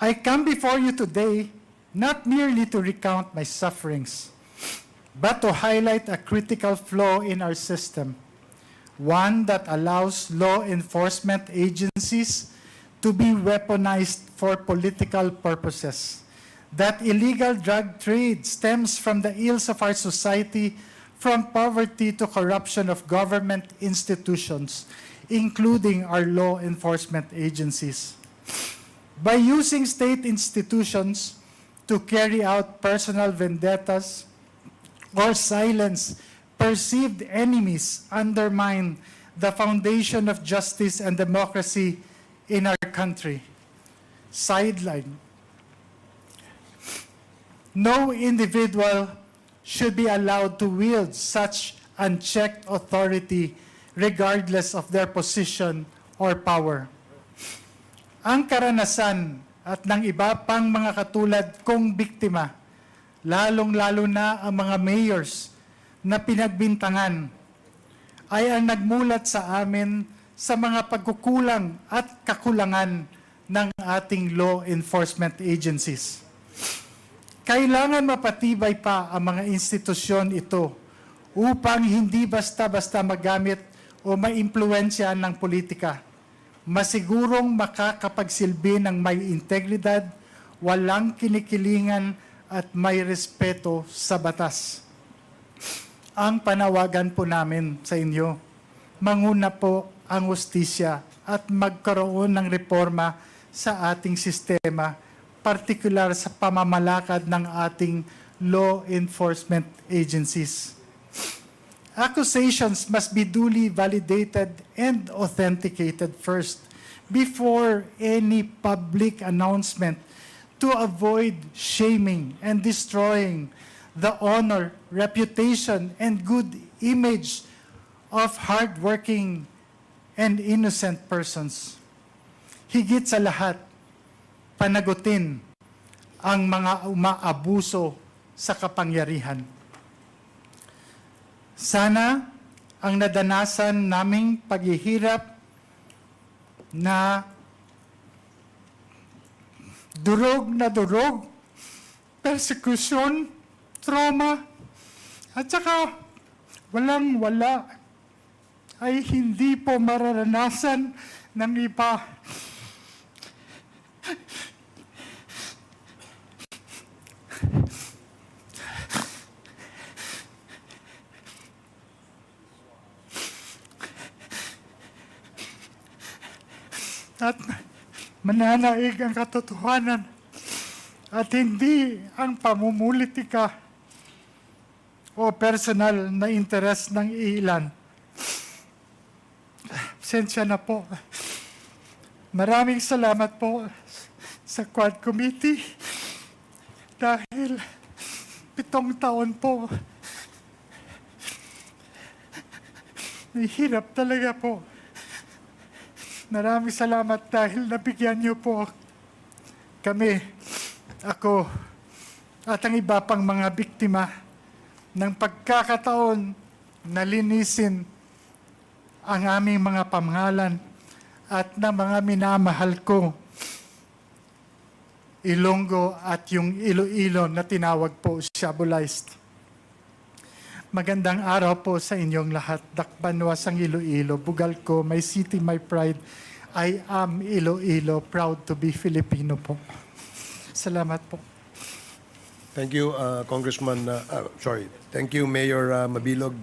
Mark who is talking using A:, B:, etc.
A: I come before you today not merely to recount my sufferings, but to highlight a critical flaw in our system, one that allows law enforcement agencies to be weaponized for political purposes. That illegal drug trade stems from the ills of our society, from poverty to corruption of government institutions, including our law enforcement agencies. By using state institutions to carry out personal vendettas or silence perceived enemies undermine the foundation of justice and democracy in our country. Sideline. No individual should be allowed to wield such unchecked authority regardless of their position or power. Ang karanasan at ng iba pang mga katulad kong biktima, lalong-lalo na ang mga mayors na pinagbintangan, ay ang nagmulat sa amin sa mga pagkukulang at kakulangan ng ating law enforcement agencies. Kailangan mapatibay pa ang mga institusyon ito upang hindi basta-basta magamit o maimpluwensya ng politika. Masigurong makakapagsilbi ng may integridad, walang kinikilingan at may respeto sa batas. Ang panawagan po namin sa inyo, manguna po ang ustisya at magkaroon ng reforma sa ating sistema, partikular sa pamamalakad ng ating law enforcement agencies. Accusations must be duly validated and authenticated first before any public announcement to avoid shaming and destroying the honor, reputation, and good image of hardworking and innocent persons. Higit sa lahat, panagutin ang mga umaabuso sa kapangyarihan. Sana ang nadanasan naming paghihirap na durog na durog, persecution, trauma, at saka walang wala ay hindi po mararanasan ng iba. At mananaig ang katotohanan at hindi ang pamumulitika o personal na interes ng ilan. Sensya na po. Maraming salamat po sa Quad Committee dahil pitong taon po Nahihirap talaga po. Maraming salamat dahil nabigyan niyo po kami, ako, at ang iba pang mga biktima ng pagkakataon na linisin ang aming mga pamangalan at ng mga minamahal ko, Ilonggo at yung Iloilo na tinawag po Shabolized. Magandang araw po sa inyong lahat. Dakbanwas ang Iloilo. Bugal ko, my city, my pride. I am Iloilo, proud to be Filipino po. Salamat po.
B: Thank you, uh, Congressman, uh, uh, sorry. Thank you, Mayor uh, Mabilog.